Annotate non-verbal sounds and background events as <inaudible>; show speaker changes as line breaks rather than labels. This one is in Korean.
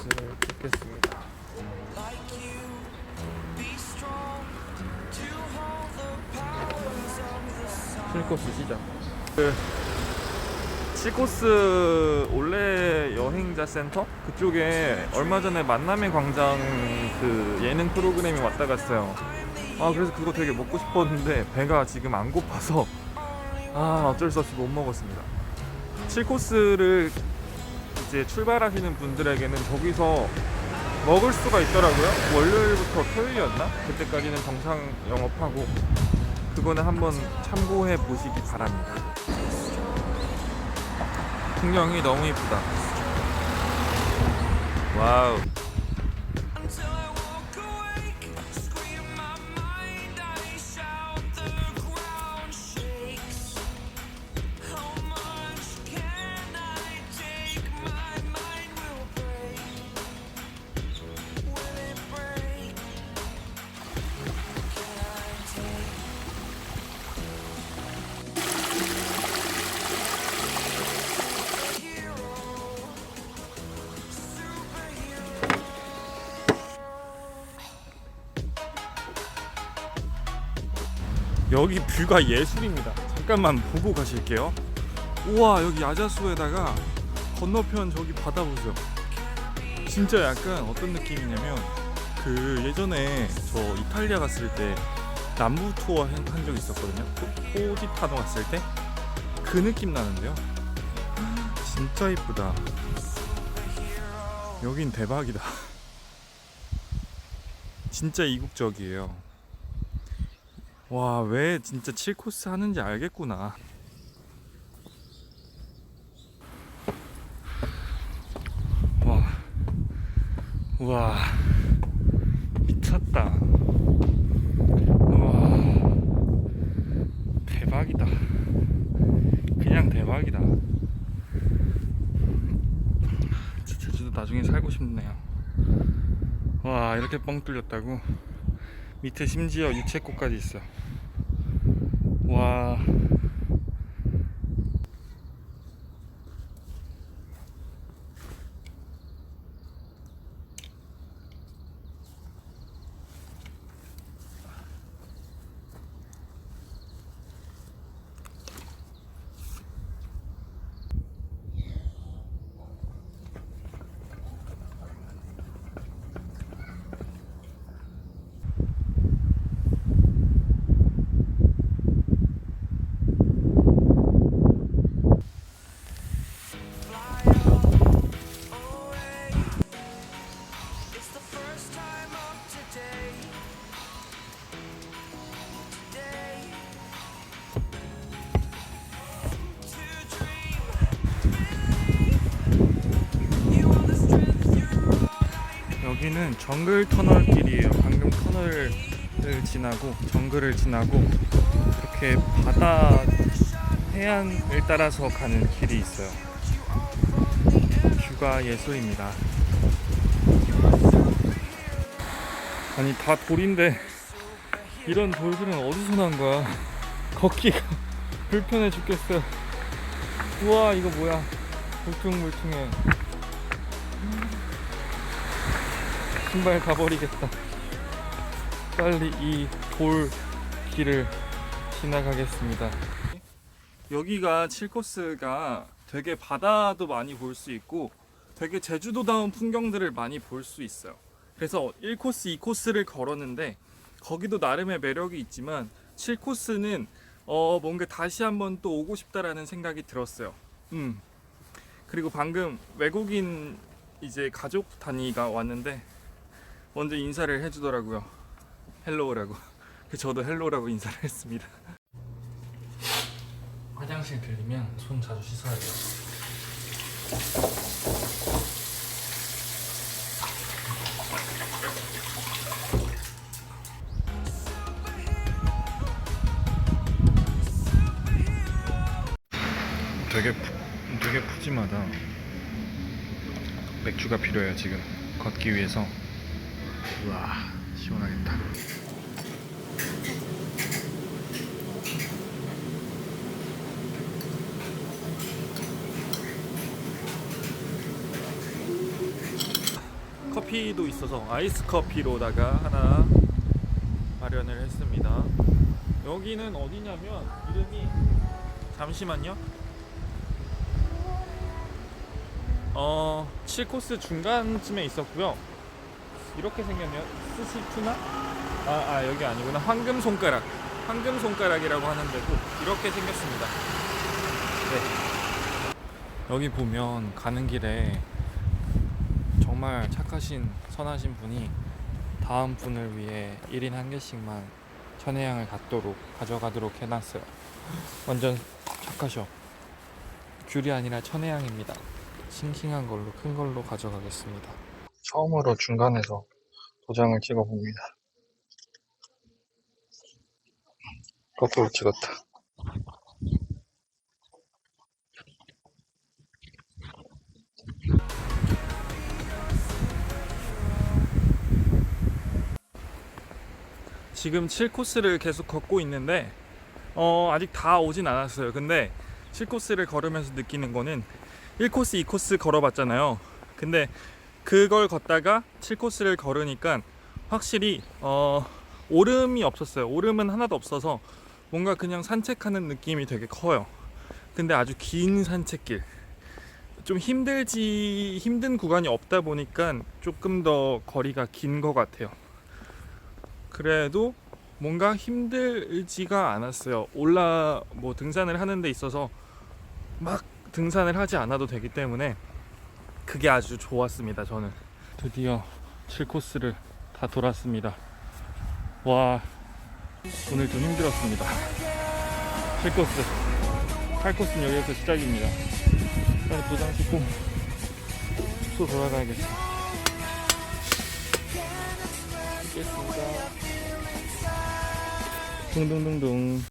코스를 찍겠습니다. 칠코스 시작. 그 7코스 올레 여행자 센터 그쪽에 얼마 전에 만남의 광장 그 예능 프로그램이 왔다 갔어요. 아 그래서 그거 되게 먹고 싶었는데 배가 지금 안 고파서 아 어쩔 수 없이 못 먹었습니다. 7코스를 이제 출발하시는 분들에게는 저기서 먹을 수가 있더라고요. 월요일부터 토요일이었나? 그때까지는 정상 영업하고 그거는 한번 참고해 보시기 바랍니다. 풍경이 너무 이쁘다. 와우. 여기 뷰가 예술입니다. 잠깐만 보고 가실게요. 우와 여기 야자수에다가 건너편 저기 바다 보세요. 진짜 약간 어떤 느낌이냐면 그 예전에 저 이탈리아 갔을 때 남부 투어 한 적 있었거든요. 포- 포지타노 갔을 때 그 느낌 나는데요. 진짜 이쁘다. 여긴 대박이다. <laughs> 진짜 이국적이에요. 와, 왜 진짜 7코스 하는지 알겠구나. 와, 와, 미쳤다. 와, 대박이다. 그냥 대박이다. 제주도 나중에 살고 싶네요. 와, 이렇게 뻥 뚫렸다고? 밑에 심지어 유채꽃까지 있어. 와. 여기는 정글 터널 길이에요. 방금 터널을 지나고 정글을 지나고 이렇게 바다 해안을 따라서 가는 길이 있어요. 뷰가 예술입니다. 아니 다 돌인데 이런 돌들은 어디서 난 거야? 걷기가 <laughs> 불편해 죽겠어. 우와 이거 뭐야? 울퉁불퉁해. 신발 가버리겠다. 빨리 이 돌 길을 지나가겠습니다. 여기가 7코스가 되게 바다도 많이 볼 수 있고 되게 제주도다운 풍경들을 많이 볼 수 있어요. 그래서 1코스, 2코스를 걸었는데 거기도 나름의 매력이 있지만 7코스는 어 뭔가 다시 한번 또 오고 싶다라는 생각이 들었어요. 음. 그리고 방금 외국인 이제 가족 단위가 왔는데 먼저 인사를 해주더라고요. 헬로우라고. <laughs> 그래서 저도 헬로우라고 인사를 했습니다. 화장실 들리면 손 자주 씻어야 돼요. 되게 푸, 되게 푸짐하다. 맥주가 필요해요 지금 걷기 위해서. 우와 시원하겠다. 커피도 있어서 아이스 커피로다가 하나 마련을 했습니다. 여기는 어디냐면 이름이 잠시만요. 어 7코스 중간쯤에 있었고요. 이렇게 생겼네요. 스시투나? 아, 아 여기 아니구나. 황금 손가락. 황금 손가락이라고 하는데도 이렇게 생겼습니다. 네. 여기 보면 가는 길에 정말 착하신 선하신 분이 다음 분을 위해 1인 한 개씩만 천혜향을 갖도록 가져가도록 해놨어요. 완전 착하셔. 귤이 아니라 천혜향입니다. 싱싱한 걸로 큰 걸로 가져가겠습니다. 처음으로 중간에서 도장을 찍어봅니다. 거꾸로 찍었다. 지금 7코스를 계속 걷고 있는데 어, 아직 다 오진 않았어요. 근데 7코스를 걸으면서 느끼는 거는 1코스, 2코스 걸어봤잖아요. 근데 그걸 걷다가 7코스를 걸으니까 확실히 어, 오름이 없었어요. 오름은 하나도 없어서 뭔가 그냥 산책하는 느낌이 되게 커요. 근데 아주 긴 산책길. 좀 힘들지 힘든 구간이 없다 보니까 조금 더 거리가 긴 것 같아요. 그래도 뭔가 힘들지가 않았어요. 올라 뭐 등산을 하는 데 있어서 막 등산을 하지 않아도 되기 때문에 그게 아주 좋았습니다. 저는 드디어 7코스를 다 돌았습니다. 와 오늘 좀 힘들었습니다. 7코스 8코스는 여기서 시작입니다. 빨리 도장 찍고 숙소 돌아가야겠어. 찍겠습니다. 둥둥둥둥